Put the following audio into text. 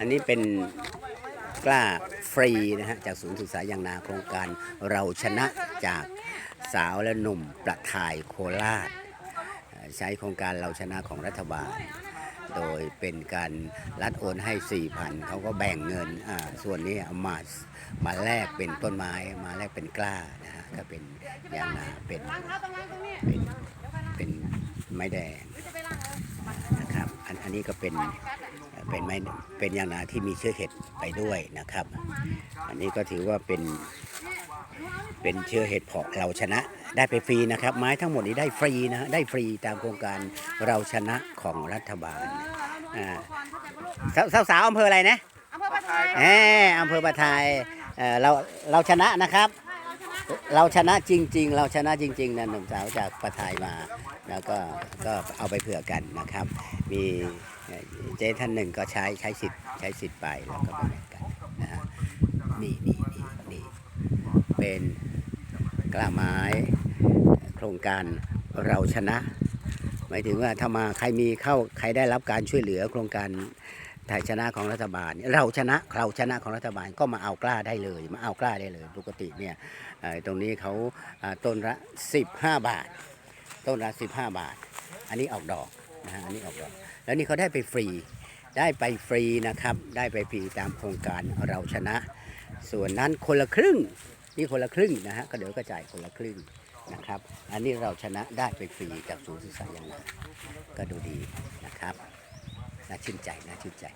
อันนี้เป็นกล้าฟรีนะฮะจากศูนย์ศึกษายางนาโครงการเราชนะจากสาวและหนุ่มประทายโคราช ใช้โครงการเราชนะของรัฐบาล โดยเป็นการรัดโอนให้ 4,000เขาก็แบ่งเงินส่วนนี้เอามามาแลกเป็นต้นไม้มาแลกเป็นกล้านะฮะก็เป็นยางนาเป็นเป็นเป็นไม้แดงนะครับ อันอันนี้ก็เป็นเป็นไม้เป็นยางนาที่มีเชื้อเห็ดไปด้วยนะครับ อันนี้ก็ถือว่าเป็นเป็นเชื้อเห็ดเพาะเราชนะได้ไปฟรีนะครับ ไม้ทั้งหมดนี้ได้ฟรีนะฮะได้ฟรีตามโครงการเราชนะของรัฐบาลอ่าสาวสาวๆอำเภออะไรนะอำเภอปะไทยแหมอำเภอปะทายเอ่อเราเราชนะนะครับ เราชนะจริง ๆ เราชนะจริง ๆนะหนุ่มสาวจากปะทายมา แล้วก็ก็เอาไปเผื่อกันนะครับ มีเอ่อเจ๊ท่านหนึ่งก็ใช้ใช้สิทธิ์ใช้สิทธิ์ไปแล้วก็ไปแบ่งกันนะฮะนี่นี่นี่นี่เป็นกล้าไม้โครงการเราชนะหมายถึงว่าถ้ามาใครมีเข้าใครได้รับการช่วยเหลือโครงการ ไทยชนะของรัฐบาล เราชนะเราชนะของรัฐบาลก็มาเอากล้าได้เลย มาเอากล้าได้เลย ปกติเนี่ยตรงนี้เขาต้นละ 15 บาท ต้นละ 15 บาท อันนี้ออกดอกนะฮะอันนี้ออกดอก แล้วนี่เขาได้ไปฟรีได้ไปฟรีนะครับ ได้ไปฟรีตามโครงการเราชนะ ส่วนนั้นคนละครึ่งนี่คนละครึ่งนะฮะก็เดี๋ยวก็จ่ายคนละครึ่งนะครับ อันนี้เราชนะได้ไปฟรีจากศูนย์ศึกษาอย่างนาก็ดูดีนะครับ น่าชื่นใจน่าชื่นใจ